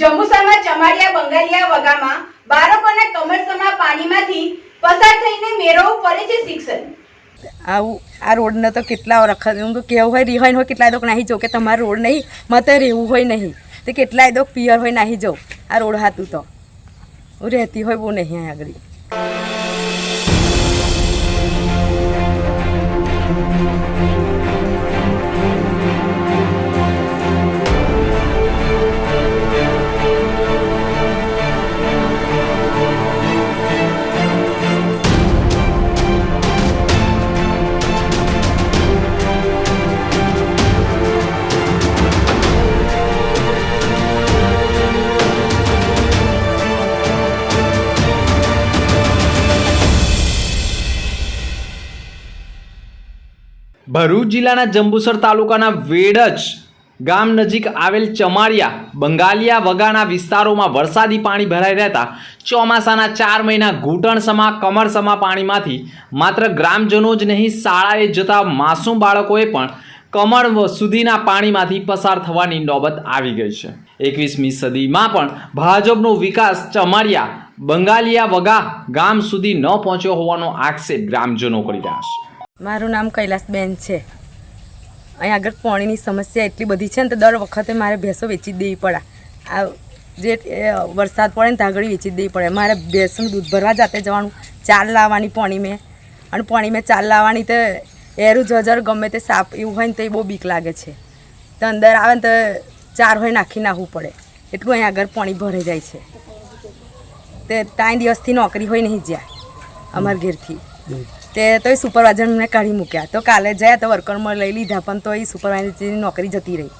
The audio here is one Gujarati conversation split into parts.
જંબુસરમાં ચમાડિયા બંગાલિયા વગામાં બાળકોને કમરસમા પાણીમાંથી પસાર થઈને મેળવવું પડે છે શિક્ષણ. આવું, આ રોડને તો કેટલા વખત હું તો કેવું હોય રિહાઈન હોય, કેટલાય દોક નાહી જો કે તમારો રોડ નહીં, મતે રહેવું હોય નહીં. તે કેટલાય દોક પિયર હોય નાહી જાઉં. આ રોડ હાતું તો. હું રહેતી હોય બહુ નહીં આગળ. ભરૂચ જિલ્લાના જંબુસર તાલુકાના વેડજ ગામ નજીક આવેલ ચમારિયા, બંગાલિયા વગાના વિસ્તારોમાં વરસાદી પાણી ભરાઈ રહેતા ચોમાસાના ચાર મહિના ઘૂંટણસમા કમરસમા પાણીમાંથી માત્ર ગ્રામજનો જ નહીં, શાળાએ જતા માસૂમ બાળકોએ પણ કમર સુધીના પાણીમાંથી પસાર થવાની નોબત આવી ગઈ છે. એકવીસમી સદીમાં પણ ભાજપનો વિકાસ ચમારિયા, બંગાલિયા વગા ગામ સુધી ન પહોંચ્યો હોવાનો આક્ષેપ ગ્રામજનો કરી રહ્યા છે. મારું નામ કૈલાસબેન છે. અહીં આગળ પાણીની સમસ્યા એટલી બધી છે ને તો દર વખતે મારે ભેંસો વેચી દેવી પડે. આ જે વરસાદ પડે ને ત્યાં વેચી જ દેવી પડે. મારે ભેંસનું દૂધ ભરવા જાતે જવાનું, ચાલ લાવવાની પાણી મેં. અને પાણી મેં ચાલ લાવવાની તો એરું જજર ગમે તે સાપ એવું હોય ને તો એ બહુ બીક લાગે છે. તો અંદર આવે ને તો ચાર હોય નાખી નાખવું પડે. એટલું અહીં આગળ પાણી ભરાઈ જાય છે. તે ત્રણ દિવસથી નોકરી હોય નહીં જ્યાં, અમારા ઘેરથી. તે તો એ સુપરવાઇઝરને કાઢી મૂક્યા. તો કાલે જાય તો વર્કરમાં લઈ લીધા, પણ તો એ સુપરવાઇઝરની નોકરી જતી રહી.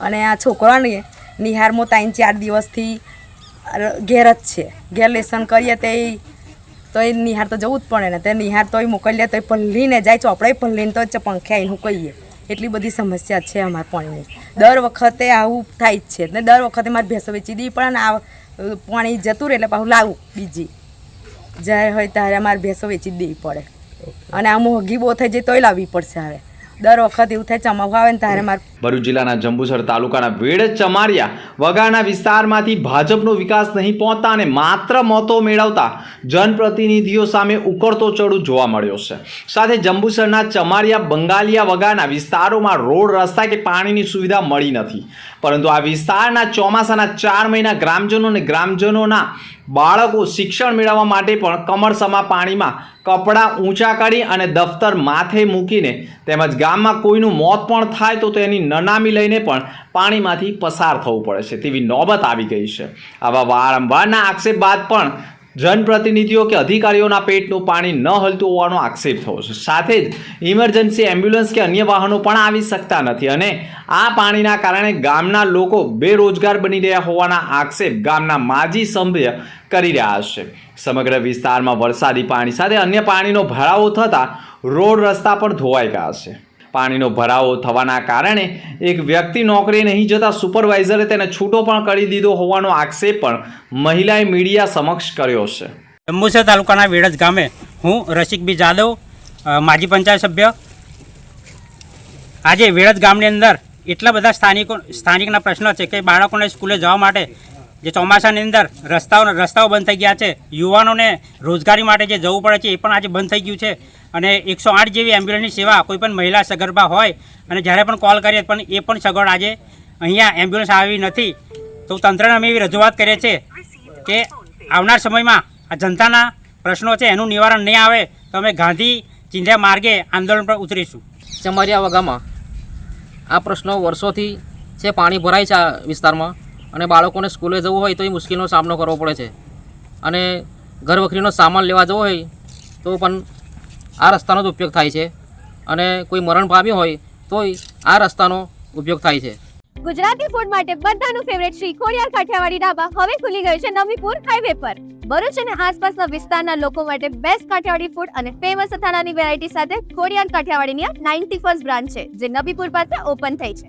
અને આ છોકરાને નિહારમાં ત્રણ ચાર દિવસથી ઘેર જ છે. ઘેર લેસન કરીએ તે તો એ નિહાર તો જવું જ પડે ને. તે નિહાર તોય મોકલીએ તો એ પલ્લીને જાય, ચોપડાય પલ્લીને તો પંખે આવીને કહીએ એટલી બધી સમસ્યા છે અમારા પાણીની. દર વખતે આવું થાય જ છે. ને દર વખતે મારે ભેંસો વેચી દીધી પણ આ પાણી જતું રહે એટલે પાછું લાવું બીજી. જ્યારે હોય ત્યારે અમારે ભેંસો વેચી જ દેવી પડે. અને આ મોંઘી બહુ થઈ જાય તોય લાવવી પડશે હવે. દર વખત એવું થાય ચમાવવા આવે ને ત્યારે મારે ભરૂચ જિલ્લાના જંબુસર તાલુકાના વેડ ચમારિયા વગાના વિસ્તારમાંથી ભાજપનો વિકાસ નહીં પહોંચતા અને માત્ર મતો મેળવતા જનપ્રતિનિધિઓ સામે ઉકળતો ચડું જોવા મળ્યો છે. સાથે જંબુસરના ચમારિયા બંગાલિયા વગાના વિસ્તારોમાં રોડ રસ્તા કે પાણીની સુવિધા મળી નથી. પરંતુ આ વિસ્તારના ચોમાસાના ચાર મહિના ગ્રામજનો અને ગ્રામજનોના બાળકો શિક્ષણ મેળવવા માટે પણ કમરસમા પાણીમાં કપડાં ઊંચા કરી અને દફતર માથે મૂકીને તેમજ ગામમાં કોઈનું મોત પણ થાય તો તેની નનામી લઈને પણ પાણીમાંથી પસાર થવું પડે છે તેવી નોબત આવી ગઈ છે. આવા વારંવારના આક્ષેપ બાદ પણ જનપ્રતિનિધિઓ કે અધિકારીઓના પેટનું પાણી ન હલતું હોવાનો આક્ષેપ થયો છે. સાથે જ ઇમરજન્સી એમ્બ્યુલન્સ કે અન્ય વાહનો પણ આવી શકતા નથી અને આ પાણીના કારણે ગામના લોકો બેરોજગાર બની રહ્યા હોવાના આક્ષેપ ગામના માજી સભ્ય કરી રહ્યા છે. સમગ્ર વિસ્તારમાં વરસાદી પાણી સાથે અન્ય પાણીનો ભરાવો થતાં રોડ રસ્તા પણ ધોવાઈ ગયા છે. પાણીનો ભરાવો થવાના કારણે એક વ્યક્તિ નોકરી નહીં જતા સુપરવાઇઝરે તેને છૂટો પણ કરી દીધો હોવાનો આક્ષેપ પણ મહિલાએ મીડિયા સમક્ષ કર્યો છે. જંબુસર તાલુકાના વેડજ ગામે હું રસિકબી જાદવ માજી પંચાયત સભ્ય. આજે વેડજ ગામની અંદર એટલા બધા સ્થાનિકો સ્થાનિકના પ્રશ્નો છે કે બાળકોને સ્કૂલે જવા માટે જે ચોમાસાની અંદર રસ્તાઓ રસ્તાઓ બંધ થઈ ગયા છે, યુવાનોને રોજગારી માટે જે જવું પડે છે એ પણ આજે બંધ થઈ ગયું છે. અને એકસો આઠ જેવી એમ્બ્યુલન્સની સેવા કોઈ પણ મહિલા સગર્ભા હોય અને જ્યારે પણ કોલ કરીએ પણ એ પણ સગવડ આજે અહીંયા એમ્બ્યુલન્સ આવી નથી. તો તંત્રને અમે એવી રજૂઆત કરીએ છીએ કે આવનાર સમયમાં આ જનતાના પ્રશ્નો છે એનું નિવારણ નહીં આવે તો અમે ગાંધી ચિંધ્યા માર્ગે આંદોલન પર ઉતરીશું. ચમરિયા વગામાં આ પ્રશ્નો વર્ષોથી છે, પાણી ભરાય છે આ વિસ્તારમાં અને બાળકોને સ્કૂલે જવું હોય તો એ મુશ્કેલીનો સામનો કરવો પડે છે. અને ઘર વખરીનો સામાન લેવા જવો હોય તો પણ આ રસ્તાનો જ ઉપયોગ થાય છે. અને કોઈ મરણ પામ્યું હોય, તોય આ રસ્તાનો ઉપયોગ થાય છે. ગુજરાતી ફૂડ માટે બધાનું ફેવરેટ શ્રી ખોડિયાર કાઠિયાવાડી ઢાબા હવે ખુલી ગયું છે નવીપુર હાઈવે પર. ભરૂચ અને આસપાસના વિસ્તારના લોકો માટે બેસ્ટ કાઠિયાવાડી ફૂડ અને ફેમસ અથાણાની વેરાયટી સાથે ખોડિયાર કાઠિયાવાડીની આ નાઇન્ટી ફર્સ્ટ બ્રાન્ચ છે, જે નબીપુર પાસે ઓપન થઈ છે.